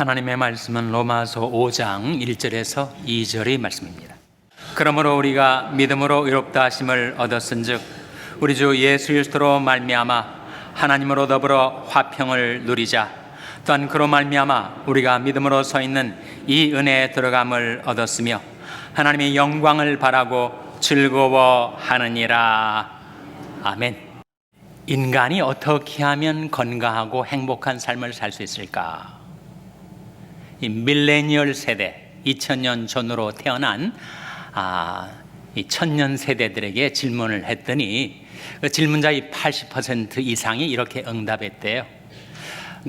하나님의 말씀은 로마서 5장 1절에서 2절의 말씀입니다. 그러므로 우리가 믿음으로 의롭다 하심을 얻었은즉 우리 주 예수 그리스도로 말미암아 하나님으로 더불어 화평을 누리자 또한 그로 말미암아 우리가 믿음으로 서 있는 이 은혜에 들어감을 얻었으며 하나님의 영광을 바라고 즐거워하느니라 아멘. 인간이 어떻게 하면 건강하고 행복한 삶을 살 수 있을까? 이 밀레니얼 세대, 2000년 전으로 태어난 아, 이 천년 세대들에게 질문을 했더니 그 질문자의 80% 이상이 이렇게 응답했대요.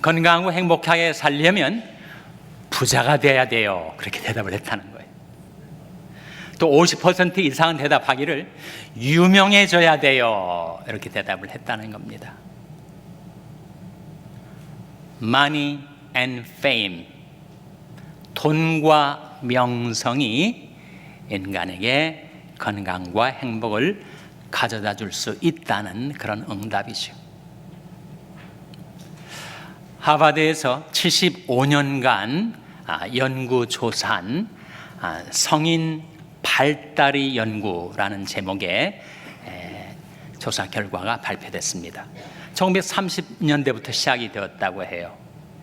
건강하고 행복하게 살려면 부자가 돼야 돼요. 그렇게 대답을 했다는 거예요. 또 50% 이상은 대답하기를 유명해져야 돼요. 이렇게 대답을 했다는 겁니다. Money and fame. 돈과 명성이 인간에게 건강과 행복을 가져다 줄 수 있다는 그런 응답이죠. 하버드에서 75년간 아, 연구 조사한 아, 성인 발달의 연구라는 제목의 에, 조사 결과가 발표됐습니다. 1930년대부터 시작이 되었다고 해요.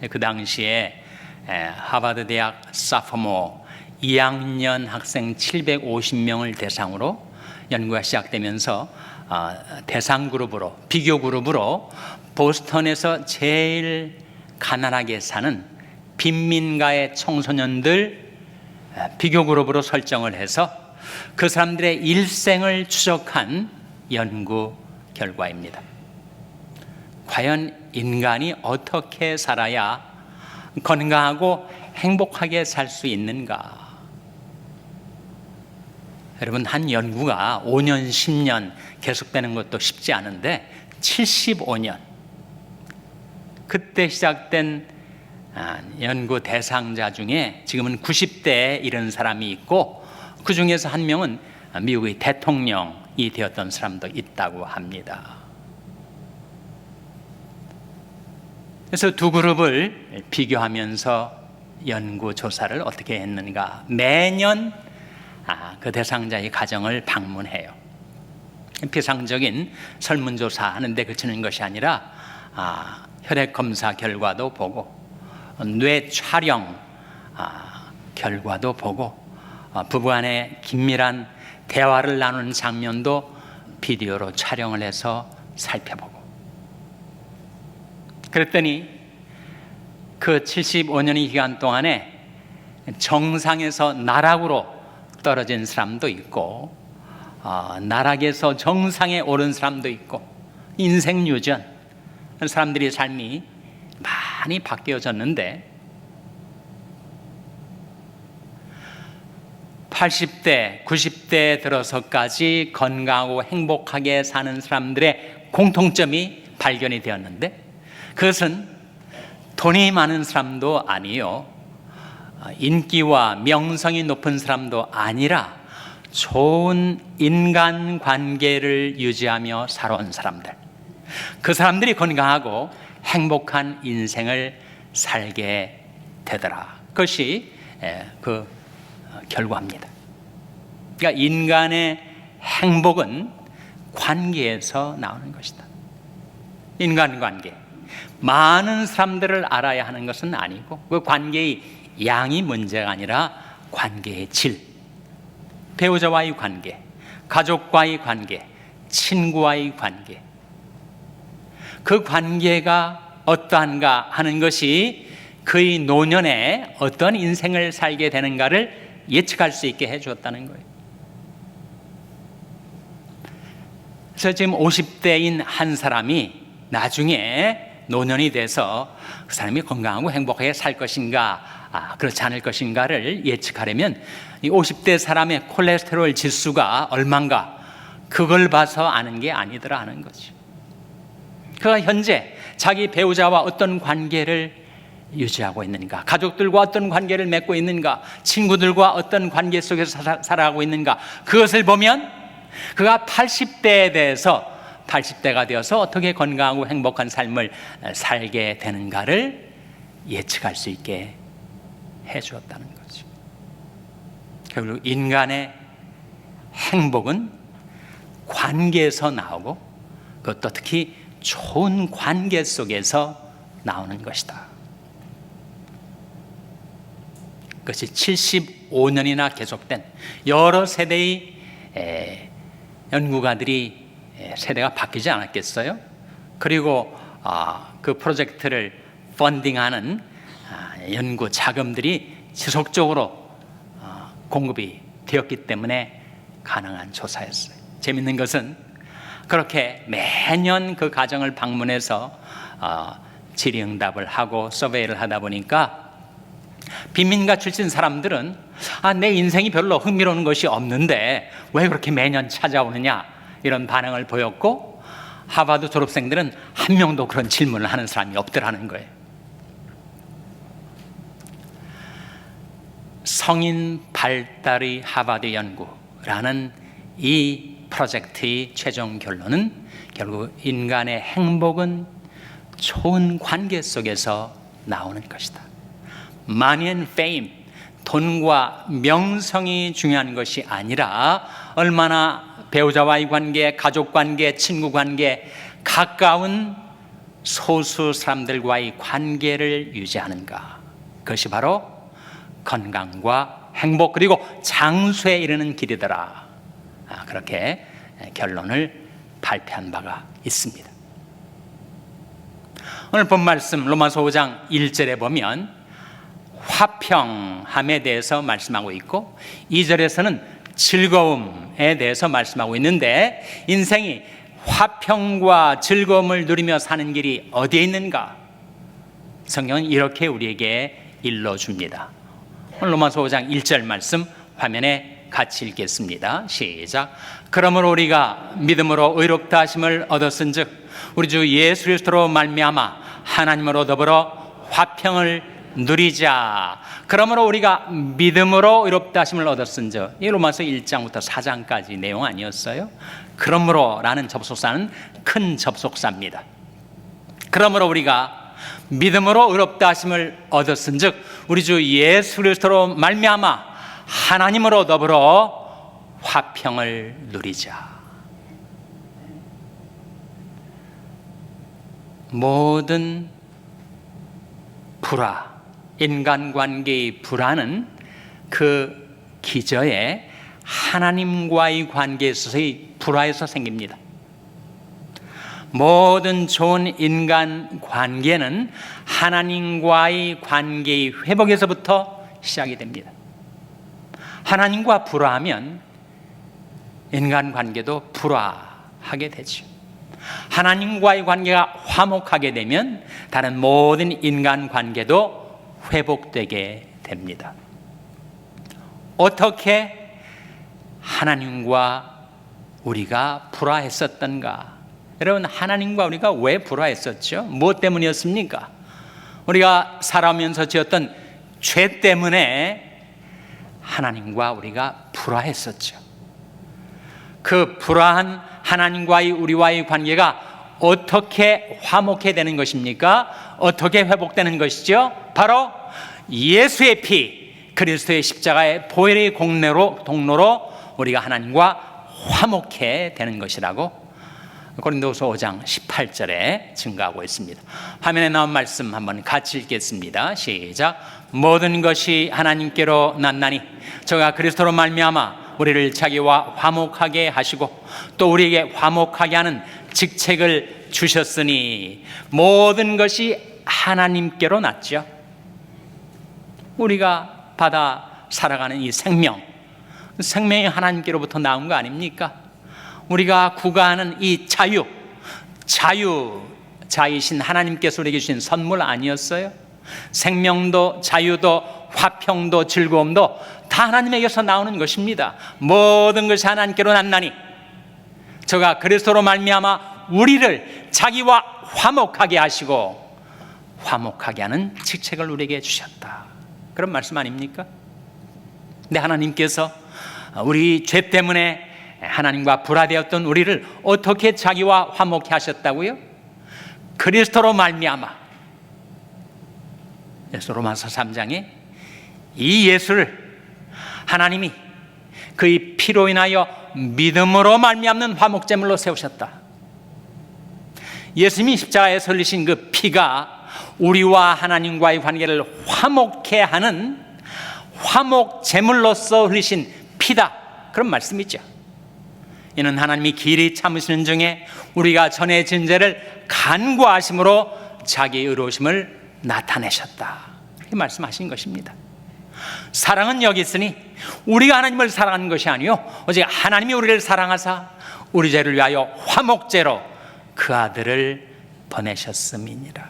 그 당시에 에, 하버드 대학 사포모 2학년 학생 750명을 대상으로 연구가 시작되면서 어, 대상 그룹으로 비교 그룹으로 보스턴에서 제일 가난하게 사는 빈민가의 청소년들 에, 비교 그룹으로 설정을 해서 그 사람들의 일생을 추적한 연구 결과입니다. 과연 인간이 어떻게 살아야 건강하고 행복하게 살 수 있는가? 여러분, 한 연구가 5년, 10년 계속되는 것도 쉽지 않은데 75년. 그때 시작된 아, 연구 대상자 중에 지금은 90대에 이른 사람이 있고 그 중에서 한 명은 미국의 대통령이 되었던 사람도 있다고 합니다. 그래서 두 그룹을 비교하면서 연구 조사를 어떻게 했는가 매년 아, 그 대상자의 가정을 방문해요. 피상적인 설문조사 하는데 그치는 것이 아니라 아, 혈액 검사 결과도 보고 뇌 촬영 아, 결과도 보고 어, 부부간의 긴밀한 대화를 나누는 장면도 비디오로 촬영을 해서 살펴보고 그랬더니 그 75년의 기간 동안에 정상에서 나락으로 떨어진 사람도 있고 어, 나락에서 정상에 오른 사람도 있고 인생 유전 사람들이 삶이 많이 바뀌어졌는데 80대, 90대에 들어서까지 건강하고 행복하게 사는 사람들의 공통점이 발견이 되었는데 그것은 돈이 많은 사람도 아니요. 인기와 명성이 높은 사람도 아니라 좋은 인간 관계를 유지하며 살아온 사람들. 그 사람들이 건강하고 행복한 인생을 살게 되더라. 그것이 그 결과입니다. 그러니까 인간의 행복은 관계에서 나오는 것이다. 인간 관계. 많은 사람들을 알아야 하는 것은 아니고 그 관계의 양이 문제가 아니라 관계의 질. 배우자와의 관계, 가족과의 관계, 친구와의 관계. 그 관계가 어떠한가 하는 것이 그의 노년에 어떤 인생을 살게 되는가를 예측할 수 있게 해 주었다는 거예요. 그래서 지금 50대인 한 사람이 나중에 노년이 돼서 그 사람이 건강하고 행복하게 살 것인가, 아, 그렇지 않을 것인가를 예측하려면 이 50대 사람의 콜레스테롤 지수가 얼만가 그걸 봐서 아는 게 아니더라 하는 거죠. 그가 현재 자기 배우자와 어떤 관계를 유지하고 있는가, 가족들과 어떤 관계를 맺고 있는가, 친구들과 어떤 관계 속에서 살아가고 있는가, 그것을 보면 그가 80대에 대해서 80대가 되어서 어떻게 건강하고 행복한 삶을 살게 되는가를 예측할 수 있게 해 주었다는 거죠. 결국 인간의 행복은 관계에서 나오고 그것도 특히 좋은 관계 속에서 나오는 것이다. 그것이 75년이나 계속된 여러 세대의 에, 연구가들이 에, 세대가 바뀌지 않았겠어요? 그리고 아, 그 프로젝트를 펀딩하는 아, 연구 자금들이 지속적으로 아, 공급이 되었기 때문에 가능한 조사였어요. 재밌는 것은 그렇게 매년 그 가정을 방문해서 어, 질의응답을 하고 서베이를 하다 보니까 빈민가 출신 사람들은 아, 내 인생이 별로 흥미로운 것이 없는데 왜 그렇게 매년 찾아오느냐 이런 반응을 보였고 하버드 졸업생들은 한 명도 그런 질문을 하는 사람이 없더라는 거예요. 성인 발달의 하버드 연구라는 이 프로젝트의 최종 결론은 결국 인간의 행복은 좋은 관계 속에서 나오는 것이다. money and fame, 돈과 명성이 중요한 것이 아니라 얼마나 배우자와의 관계, 가족 관계, 친구 관계, 가까운 소수 사람들과의 관계를 유지하는가. 그것이 바로 건강과 행복 그리고 장수에 이르는 길이더라. 아, 그렇게 결론을 발표한 바가 있습니다. 오늘 본 말씀 로마서 5장 1절에 보면 화평함에 대해서 말씀하고 있고 2절에서는 즐거움에 대해서 말씀하고 있는데 인생이 화평과 즐거움을 누리며 사는 길이 어디에 있는가? 성경은 이렇게 우리에게 일러줍니다. 로마서 5장 1절 말씀 화면에 같이 읽겠습니다. 시작. 그러므로 우리가 믿음으로 의롭다 하심을 얻었은즉 우리 주 예수 그리스도로 말미암아 하나님으로 더불어 화평을 누리자. 그러므로 우리가 믿음으로 의롭다 하심을 얻었은즉 이 로마서 1장부터 4장까지 내용 아니었어요? 그러므로라는 접속사는 큰 접속사입니다. 그러므로 우리가 믿음으로 의롭다 하심을 얻었은즉 우리 주 예수 그리스도로 말미암아 하나님으로 더불어 화평을 누리자. 모든 불화, 인간관계의 불화는 그 기저에 하나님과의 관계에 있어서의 불화에서 생깁니다. 모든 좋은 인간 관계는 하나님과의 관계의 회복에서부터 시작이 됩니다. 하나님과 불화하면 인간 관계도 불화하게 되죠. 하나님과의 관계가 화목하게 되면 다른 모든 인간 관계도 회복되게 됩니다. 어떻게 하나님과 우리가 불화했었던가? 여러분, 하나님과 우리가 왜 불화했었죠? 무엇 때문이었습니까? 우리가 살아오면서 지었던 죄 때문에 하나님과 우리가 불화했었죠. 그 불화한 하나님과의 우리와의 관계가 어떻게 화목해 되는 것입니까? 어떻게 회복되는 것이죠? 바로 예수의 피, 그리스도의 십자가의 보혈의 공로로 동로로 우리가 하나님과 화목해 되는 것이라고 고린도서 5장 18절에 증가하고 있습니다. 화면에 나온 말씀 한번 같이 읽겠습니다. 시작. 모든 것이 하나님께로 났나니 저가 그리스도로 말미암아 우리를 자기와 화목하게 하시고 또 우리에게 화목하게 하는 직책을 주셨으니 모든 것이 하나님께로 났죠. 우리가 받아 살아가는 이 생명, 생명이 하나님께로부터 나온 거 아닙니까? 우리가 구가하는 이 자유, 자유, 자이신 하나님께서 우리에게 주신 선물 아니었어요? 생명도 자유도 화평도 즐거움도 다 하나님에게서 나오는 것입니다. 모든 것이 하나님께로 났나니 저가 그리스도로 말미암아 우리를 자기와 화목하게 하시고 화목하게 하는 직책을 우리에게 주셨다. 그런 말씀 아닙니까? 근데 하나님께서 우리 죄 때문에 하나님과 불화되었던 우리를 어떻게 자기와 화목해 하셨다고요? 그리스도로 말미암아. 그래서 로마서 3장에 이 예수를 하나님이 그의 피로 인하여 믿음으로 말미암는 화목제물로 세우셨다. 예수님이 십자가에 설리신 그 피가 우리와 하나님과의 관계를 화목케 하는 화목 제물로서 흘리신 피다. 그런 말씀이죠. 이는 하나님이 길이 참으시는 중에 우리가 전해진 죄를 간구하심으로 자기 의로우심을 나타내셨다. 이렇게 말씀하신 것입니다. 사랑은 여기 있으니 우리가 하나님을 사랑하는 것이 아니요 오직 하나님이 우리를 사랑하사 우리 죄를 위하여 화목제로 그 아들을 보내셨음이니라.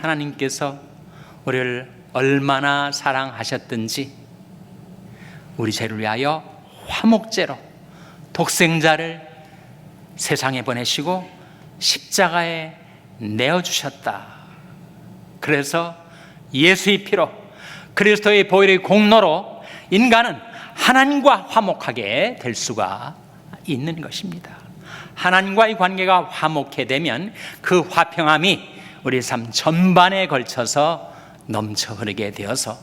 하나님께서 우리를 얼마나 사랑하셨든지 우리 죄를 위하여 화목제로 독생자를 세상에 보내시고 십자가에 내어 주셨다. 그래서 예수의 피로 그리스도의 보혈의 공로로 인간은 하나님과 화목하게 될 수가 있는 것입니다. 하나님과의 관계가 화목해 되면 그 화평함이 우리 삶 전반에 걸쳐서 넘쳐 흐르게 되어서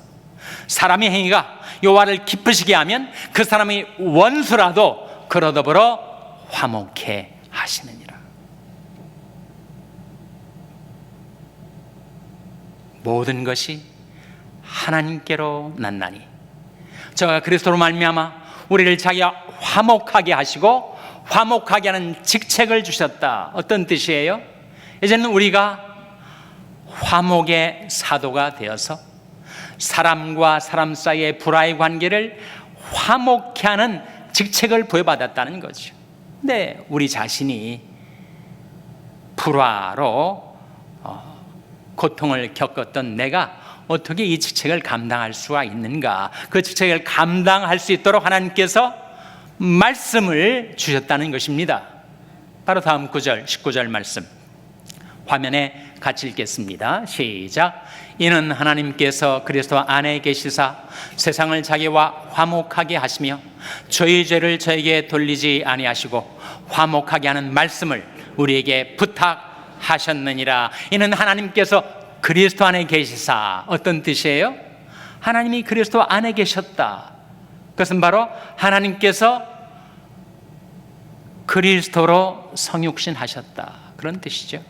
사람의 행위가 여호와를 기쁘시게 하면 그 사람의 원수라도 그러 더불어 화목해 하시느니라. 모든 것이 하나님께로 났나니 저가 그리스도로 말미암아 우리를 자기와 화목하게 하시고 화목하게 하는 직책을 주셨다. 어떤 뜻이에요? 이제는 우리가 화목의 사도가 되어서 사람과 사람 사이의 불화의 관계를 화목케 하는 직책을 부여받았다는 거죠. 근데 우리 자신이 불화로 어, 고통을 겪었던 내가 어떻게 이 직책을 감당할 수가 있는가? 그 직책을 감당할 수 있도록 하나님께서 말씀을 주셨다는 것입니다. 바로 다음 9절, 19절 말씀. 화면에 같이 읽겠습니다. 시작. 이는 하나님께서 그리스도 안에 계시사 세상을 자기와 화목하게 하시며 저희 죄를 저에게 돌리지 아니하시고 화목하게 하는 말씀을 우리에게 부탁하셨느니라. 이는 하나님께서 그리스도 안에 계시사 어떤 뜻이에요? 하나님이 그리스도 안에 계셨다. 그것은 바로 하나님께서 그리스도로 성육신 하셨다. 그런 뜻이죠.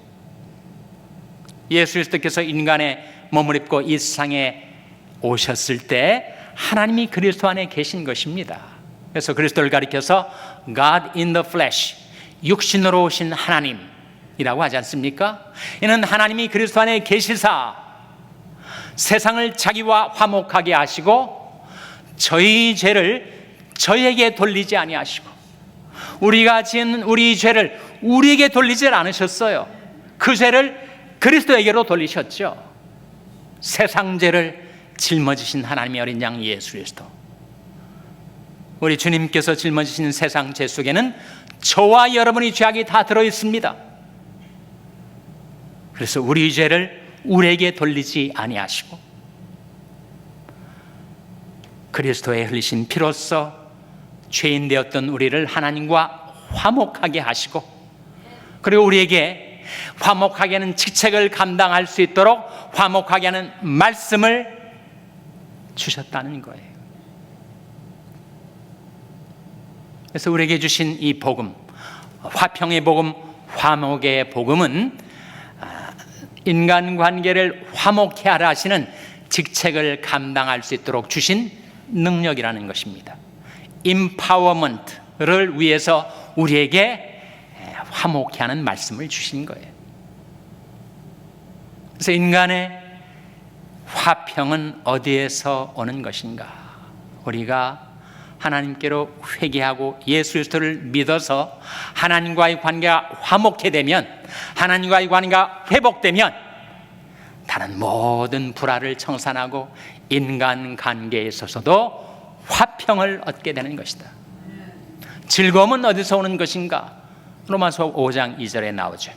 예수 그리스도께서 인간의 몸을 입고 이 세상에 오셨을 때 하나님이 그리스도 안에 계신 것입니다. 그래서 그리스도를 가리켜서 God in the flesh, 육신으로 오신 하나님이라고 하지 않습니까? 이는 하나님이 그리스도 안에 계시사 세상을 자기와 화목하게 하시고 저희 죄를 저에게 돌리지 아니하시고 우리가 지은 우리 죄를 우리에게 돌리지 않으셨어요. 그 죄를 그리스도에게로 돌리셨죠. 세상 죄를 짊어지신 하나님의 어린 양 예수 그리스도. 우리 주님께서 짊어지신 세상 죄 속에는 저와 여러분의 죄악이 다 들어 있습니다. 그래서 우리 죄를 우리에게 돌리지 아니하시고 그리스도의 흘리신 피로써 죄인 되었던 우리를 하나님과 화목하게 하시고 그리고 우리에게 화목하게 하는 직책을 감당할 수 있도록 화목하게 하는 말씀을 주셨다는 거예요. 그래서 우리에게 주신 이 복음, 화평의 복음, 화목의 복음은 아, 인간 관계를 화목케 하라 하시는 직책을 감당할 수 있도록 주신 능력이라는 것입니다. 임파워먼트를 위해서 우리에게 화목케 하는 말씀을 주신 거예요. 그래서 인간의 화평은 어디에서 오는 것인가? 우리가 하나님께로 회개하고 예수 그리스도를 믿어서 하나님과의 관계가 화목해 되면 하나님과의 관계가 회복되면 다른 모든 불화를 청산하고 인간 관계에 있어서도 화평을 얻게 되는 것이다. 즐거움은 어디서 오는 것인가? 로마서 5장 2절에 나오죠.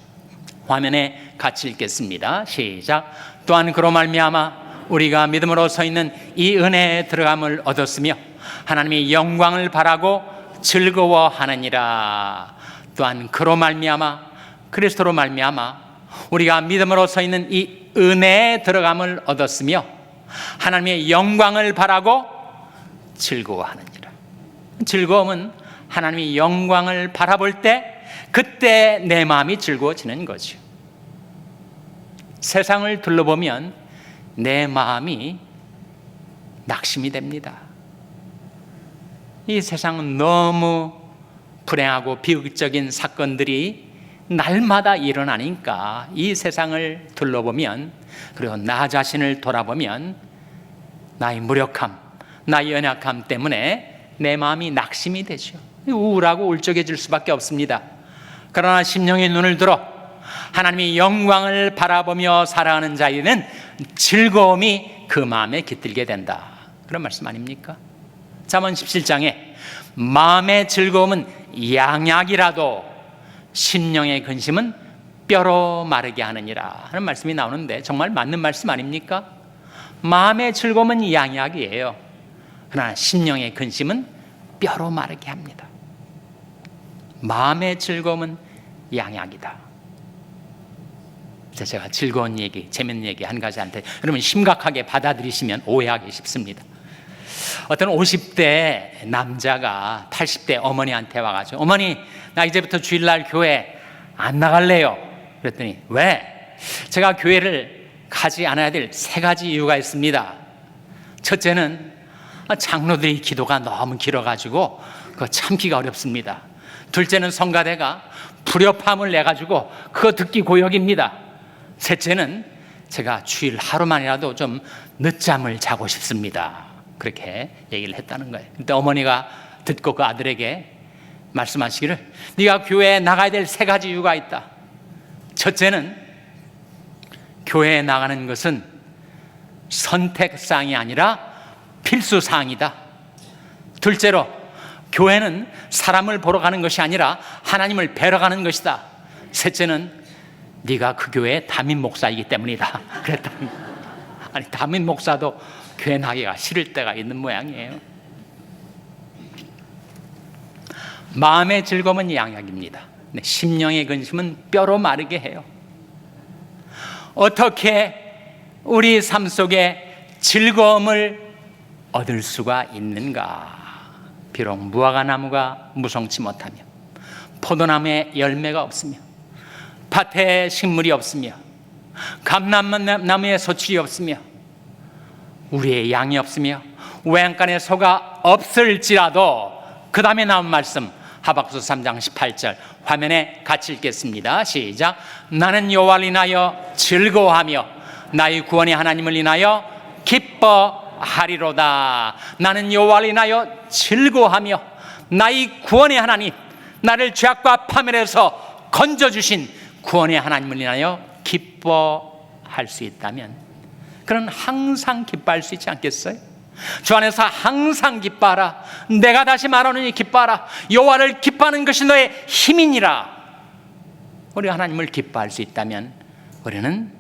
화면에 같이 읽겠습니다. 시작. 또한 그로 말미암아 우리가 믿음으로 서 있는 이 은혜에 들어감을 얻었으며 하나님의 영광을 바라고 즐거워하느니라. 또한 그로 말미암아 그리스도로 말미암아 우리가 믿음으로 서 있는 이 은혜에 들어감을 얻었으며 하나님의 영광을 바라고 즐거워하느니라. 즐거움은 하나님의 영광을 바라볼 때 그때 내 마음이 즐거워지는 거죠. 세상을 둘러보면 내 마음이 낙심이 됩니다. 이 세상은 너무 불행하고 비극적인 사건들이 날마다 일어나니까 이 세상을 둘러보면 그리고 나 자신을 돌아보면 나의 무력함, 나의 연약함 때문에 내 마음이 낙심이 되죠. 우울하고 울적해질 수밖에 없습니다. 그러나 심령의 눈을 들어 하나님의 영광을 바라보며 살아가는 자에는 즐거움이 그 마음에 깃들게 된다. 그런 말씀 아닙니까? 잠언 17장에 마음의 즐거움은 양약이라도 심령의 근심은 뼈로 마르게 하느니라 하는 말씀이 나오는데 정말 맞는 말씀 아닙니까? 마음의 즐거움은 양약이에요. 그러나 심령의 근심은 뼈로 마르게 합니다. 마음의 즐거움은 양약이다. 제가 즐거운 얘기, 재밌는 얘기 한 가지한테 여러분 심각하게 받아들이시면 오해하기 쉽습니다. 어떤 50대 남자가 80대 어머니한테 와가지고 어머니 나 이제부터 주일날 교회 안 나갈래요. 그랬더니 왜? 제가 교회를 가지 않아야 될 세 가지 이유가 있습니다. 첫째는 장로들이 기도가 너무 길어가지고 그거 참기가 어렵습니다. 둘째는 성가대가 불협함을 내가지고 그거 듣기 고역입니다. 셋째는 제가 주일 하루만이라도 좀 늦잠을 자고 싶습니다. 그렇게 얘기를 했다는 거예요. 그때 어머니가 듣고 그 아들에게 말씀하시기를 네가 교회에 나가야 될 세 가지 이유가 있다. 첫째는 교회에 나가는 것은 선택사항이 아니라 필수 사항이다. 둘째로 교회는 사람을 보러 가는 것이 아니라 하나님을 뵈러 가는 것이다. 셋째는 네가 그 교회의 담임 목사이기 때문이다. 그랬더니 아니 담임 목사도 교회 나기가 싫을 때가 있는 모양이에요. 마음의 즐거움은 양약입니다. 네, 심령의 근심은 뼈로 마르게 해요. 어떻게 우리 삶 속에 즐거움을 얻을 수가 있는가? 비록 무화과 나무가 무성치 못하며 포도나무에 열매가 없으며 밭에 식물이 없으며 감람나무에 소출이 없으며 우리의 양이 없으며 외양간에 소가 없을지라도 그 다음에 나온 말씀 하박수 3장 18절 화면에 같이 읽겠습니다. 시작. 나는 여호와를 인하여 즐거워하며 나의 구원의 하나님을 인하여 기뻐 하리로다. 나는 여호와를 인하여 즐거워하며 나의 구원의 하나님 나를 죄악과 파멸에서 건져 주신 구원의 하나님을 인하여 기뻐할 수 있다면 그는 항상 기뻐할 수 있지 않겠어요? 주 안에서 항상 기뻐하라. 내가 다시 말하노니 기뻐하라. 여호와를 기뻐하는 것이 너의 힘이니라. 우리 하나님을 기뻐할 수 있다면 우리는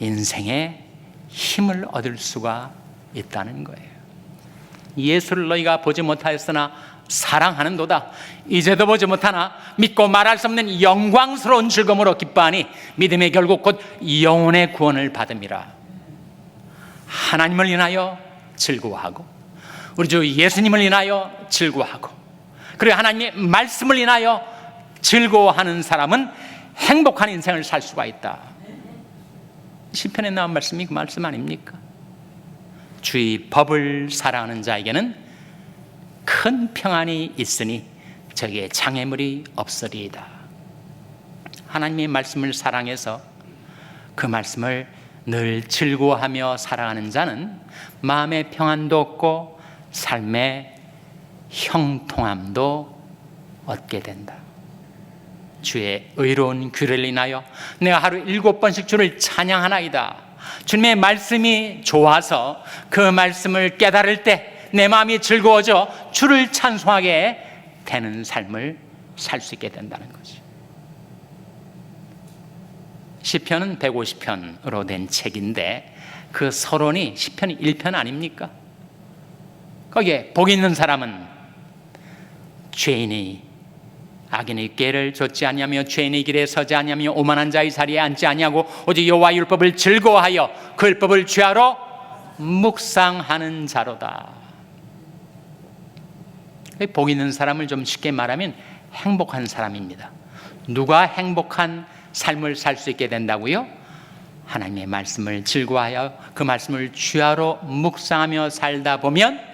인생의 힘을 얻을 수가 있다는 거예요. 예수를 너희가 보지 못하였으나 사랑하는도다. 이제도 보지 못하나 믿고 말할 수 없는 영광스러운 즐거움으로 기뻐하니 믿음의 결국 곧 영혼의 구원을 받음이라. 하나님을 인하여 즐거워하고 우리 주 예수님을 인하여 즐거워하고 그리고 하나님의 말씀을 인하여 즐거워하는 사람은 행복한 인생을 살 수가 있다. 시편에 나온 말씀이 그 말씀 아닙니까? 주의 법을 사랑하는 자에게는 큰 평안이 있으니 저기에 장애물이 없으리이다. 하나님의 말씀을 사랑해서 그 말씀을 늘 즐거워하며 살아가는 자는 마음의 평안도 얻고 삶의 형통함도 얻게 된다. 주의 의로운 귀를 인하여 내가 하루 일곱 번씩 주를 찬양하나이다. 주님의 말씀이 좋아서 그 말씀을 깨달을 때 내 마음이 즐거워져 주를 찬송하게 되는 삶을 살 수 있게 된다는 거죠. 시편은 150편으로 된 책인데 그 서론이 시편 1편 아닙니까? 거기에 복 있는 사람은 죄인이 악인의 꾀를 좇지 아니하며 죄인의 길에 서지 아니하며 오만한 자의 자리에 앉지 아니하고 오직 여호와 율법을 즐거워하여 그 율법을 죄하러 묵상하는 자로다. 복 있는 사람을 좀 쉽게 말하면 행복한 사람입니다. 누가 행복한 삶을 살 수 있게 된다고요? 하나님의 말씀을 즐거워하여 그 말씀을 주야로 묵상하며 살다 보면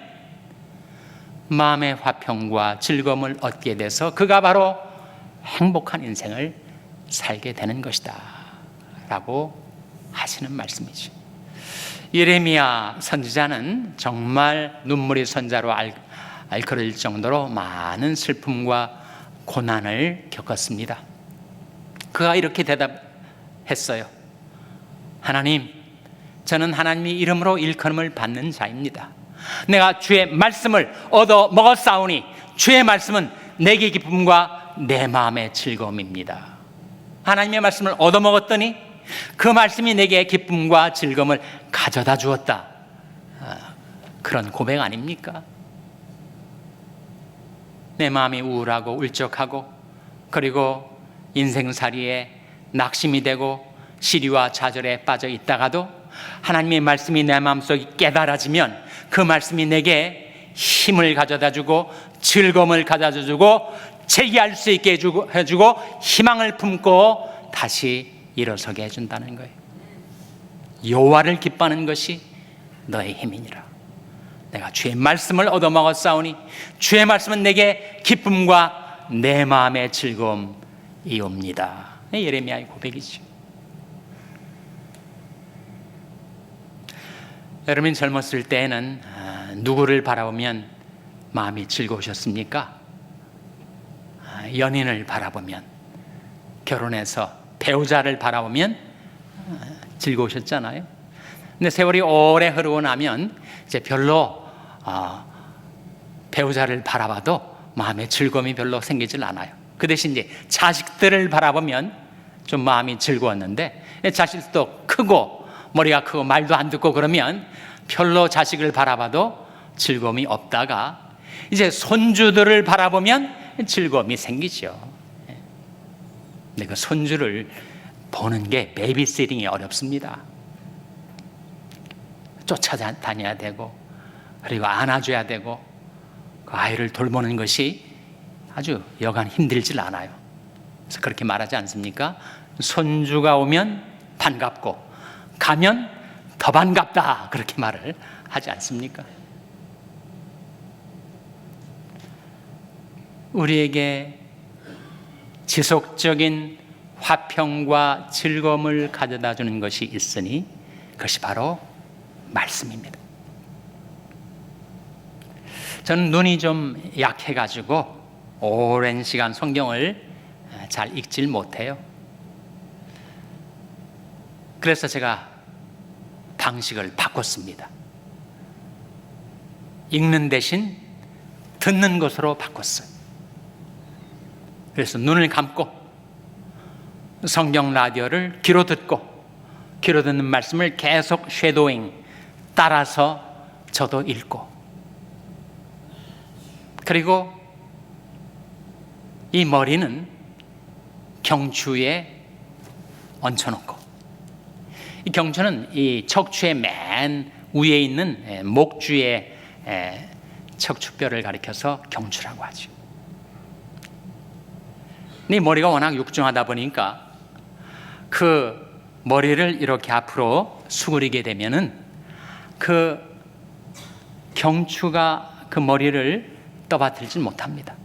마음의 화평과 즐거움을 얻게 돼서 그가 바로 행복한 인생을 살게 되는 것이다. 라고 하시는 말씀이죠. 예레미야 선지자는 정말 눈물이 선자로 알, 알거릴 정도로 많은 슬픔과 고난을 겪었습니다. 그가 이렇게 대답했어요. 하나님, 저는 하나님의 이름으로 일컬음을 받는 자입니다. 내가 주의 말씀을 얻어 먹었사오니 주의 말씀은 내게 기쁨과 내 마음의 즐거움입니다. 하나님의 말씀을 얻어 먹었더니 그 말씀이 내게 기쁨과 즐거움을 가져다 주었다. 아, 그런 고백 아닙니까? 내 마음이 우울하고 울적하고 그리고 인생살이에 낙심이 되고 시리와 좌절에 빠져 있다가도 하나님의 말씀이 내 마음속에 깨달아지면 그 말씀이 내게 힘을 가져다 주고 즐거움을 가져다 주고 재기할 수 있게 해주고, 해주고 희망을 품고 다시 일어서게 해준다는 거예요. 여호와를 기뻐하는 것이 너의 힘이니라. 내가 주의 말씀을 얻어먹었사오니 주의 말씀은 내게 기쁨과 내 마음의 즐거움이옵니다. 예레미야의 고백이죠. 여러분 젊었을 때에는 아, 누구를 바라보면 마음이 즐거우셨습니까? 아, 연인을 바라보면 결혼해서 배우자를 바라보면 아, 즐거우셨잖아요. 근데 세월이 오래 흐르고 나면 이제 별로 어, 배우자를 바라봐도 마음에 즐거움이 별로 생기질 않아요. 그 대신 이제 자식들을 바라보면 좀 마음이 즐거웠는데 자식도 크고 머리가 크고 말도 안 듣고 그러면 별로 자식을 바라봐도 즐거움이 없다가 이제 손주들을 바라보면 즐거움이 생기죠. 근데 그 손주를 보는 게 베이비시팅이 어렵습니다. 쫓아다녀야 되고 그리고 안아줘야 되고 그 아이를 돌보는 것이 아주 여간 힘들질 않아요. 그래서 그렇게 말하지 않습니까? 손주가 오면 반갑고 가면 더 반갑다 그렇게 말을 하지 않습니까? 우리에게 지속적인 화평과 즐거움을 가져다 주는 것이 있으니 그것이 바로 말씀입니다. 저는 눈이 좀 약해가지고 오랜 시간 성경을 잘 읽질 못해요. 그래서 제가 방식을 바꿨습니다. 읽는 대신 듣는 것으로 바꿨어요. 그래서 눈을 감고 성경 라디오를 귀로 듣고 귀로 듣는 말씀을 계속 쉐도잉 따라서 저도 읽고 그리고 이 머리는 경추에 얹혀놓고 이 경추는 이 척추의 맨 위에 있는 목주의 척추뼈를 가리켜서 경추라고 하죠. 네 머리가 워낙 육중하다 보니까 그 머리를 이렇게 앞으로 수그리게 되면은 그 경추가 그 머리를 떠받들지 못합니다.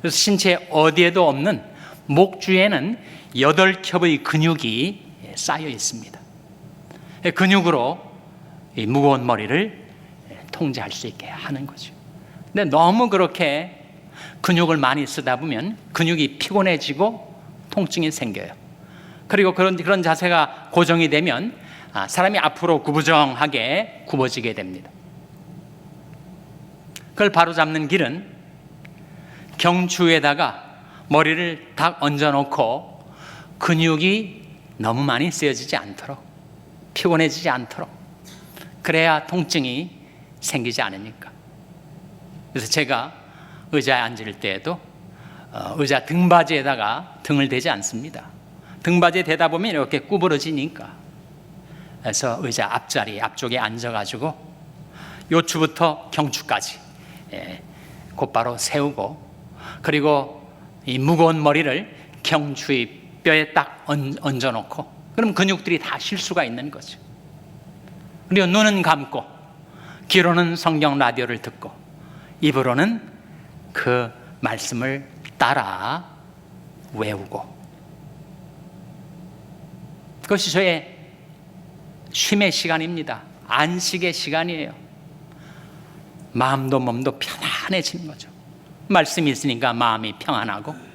그래서 신체 어디에도 없는 목주에는 여덟 겹의 근육이 쌓여 있습니다. 근육으로 무거운 머리를 통제할 수 있게 하는 거죠. 근데 너무 그렇게 근육을 많이 쓰다 보면 근육이 피곤해지고 통증이 생겨요. 그리고 그런 그런 자세가 고정이 되면 아, 사람이 앞으로 구부정하게 굽어지게 됩니다. 그걸 바로 잡는 길은 경추에다가 머리를 딱 얹어놓고 근육이 너무 많이 쓰여지지 않도록 피곤해지지 않도록 그래야 통증이 생기지 않으니까. 그래서 제가 의자에 앉을 때에도 어, 의자 등받이에다가 등을 대지 않습니다. 등받이에 대다 보면 이렇게 구부러지니까 에서 의자 앞자리 앞쪽에 앉아가지고 요추부터 경추까지 예, 곧바로 세우고 그리고 이 무거운 머리를 경추의 뼈에 딱 얹, 얹어 놓고 그럼 근육들이 다 쉴 수가 있는 거죠. 그리고 눈은 감고 귀로는 성경 라디오를 듣고 입으로는 그 말씀을 따라 외우고 그것이 저의 쉼의 시간입니다. 안식의 시간이에요. 마음도 몸도 편안해지는 거죠. 말씀이 있으니까 마음이 평안하고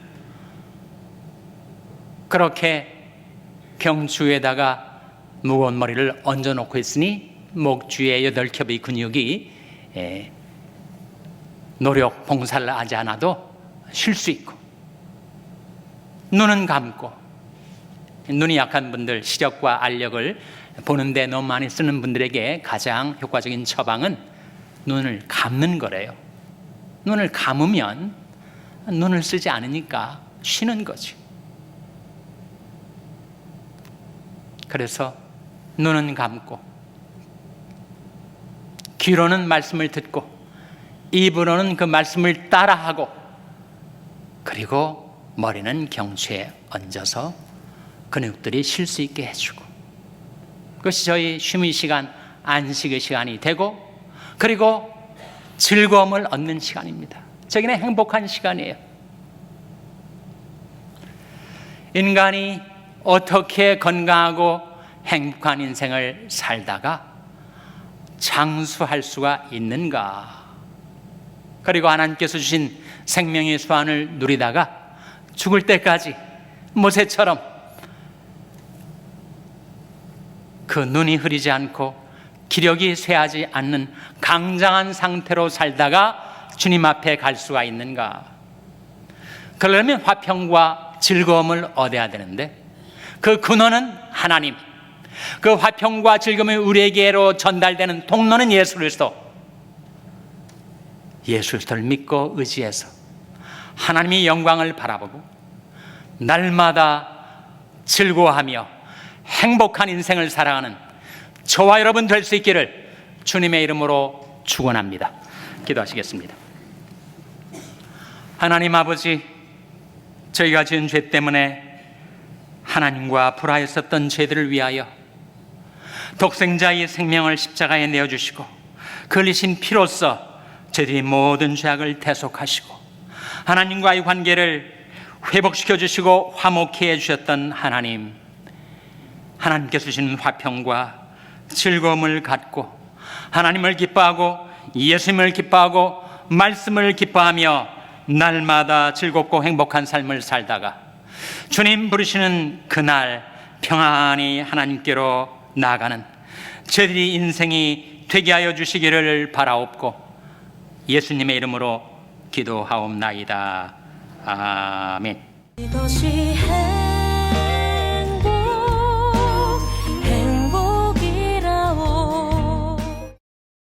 그렇게 경추에다가 무거운 머리를 얹어 놓고 있으니 목 주위의 여덟 겹의 근육이 예, 노력 봉사를 하지 않아도 쉴 수 있고 눈은 감고 눈이 약한 분들 시력과 알력을 보는데 너무 많이 쓰는 분들에게 가장 효과적인 처방은 눈을 감는 거래요. 눈을 감으면 눈을 쓰지 않으니까 쉬는 거지. 그래서 눈은 감고 귀로는 말씀을 듣고 입으로는 그 말씀을 따라하고 그리고 머리는 경추에 얹어서 근육들이 쉴 수 있게 해주고 그것이 저희 쉼의 시간, 안식의 시간이 되고 그리고 즐거움을 얻는 시간입니다. 저기는 행복한 시간이에요. 인간이 어떻게 건강하고 행복한 인생을 살다가 장수할 수가 있는가? 그리고 하나님께서 주신 생명의 수완을 누리다가 죽을 때까지 모세처럼 그 눈이 흐리지 않고 기력이 쇠하지 않는 강장한 상태로 살다가 주님 앞에 갈 수가 있는가? 그러려면 화평과 즐거움을 얻어야 되는데 그 근원은 하나님. 그 화평과 즐거움이 우리에게로 전달되는 통로는 예수 그리스도. 예수 그리스도를 믿고 의지해서 하나님의 영광을 바라보고 날마다 즐거워하며 행복한 인생을 살아가는 저와 여러분 될 수 있기를 주님의 이름으로 축원합니다. 기도하시겠습니다. 하나님 아버지 저희가 지은 죄 때문에 하나님과 불화했었던 죄들을 위하여 독생자의 생명을 십자가에 내어 주시고 흘리신 피로써 저희들이 모든 죄악을 대속하시고 하나님과의 관계를 회복시켜 주시고 화목해 주셨던 하나님 하나님께서 주시는 화평과 즐거움을 갖고 하나님을 기뻐하고 예수님을 기뻐하고 말씀을 기뻐하며 날마다 즐겁고 행복한 삶을 살다가 주님 부르시는 그날 평안히 하나님께로 나아가는 저들이 인생이 되게 하여 주시기를 바라옵고 예수님의 이름으로 기도하옵나이다. 아멘.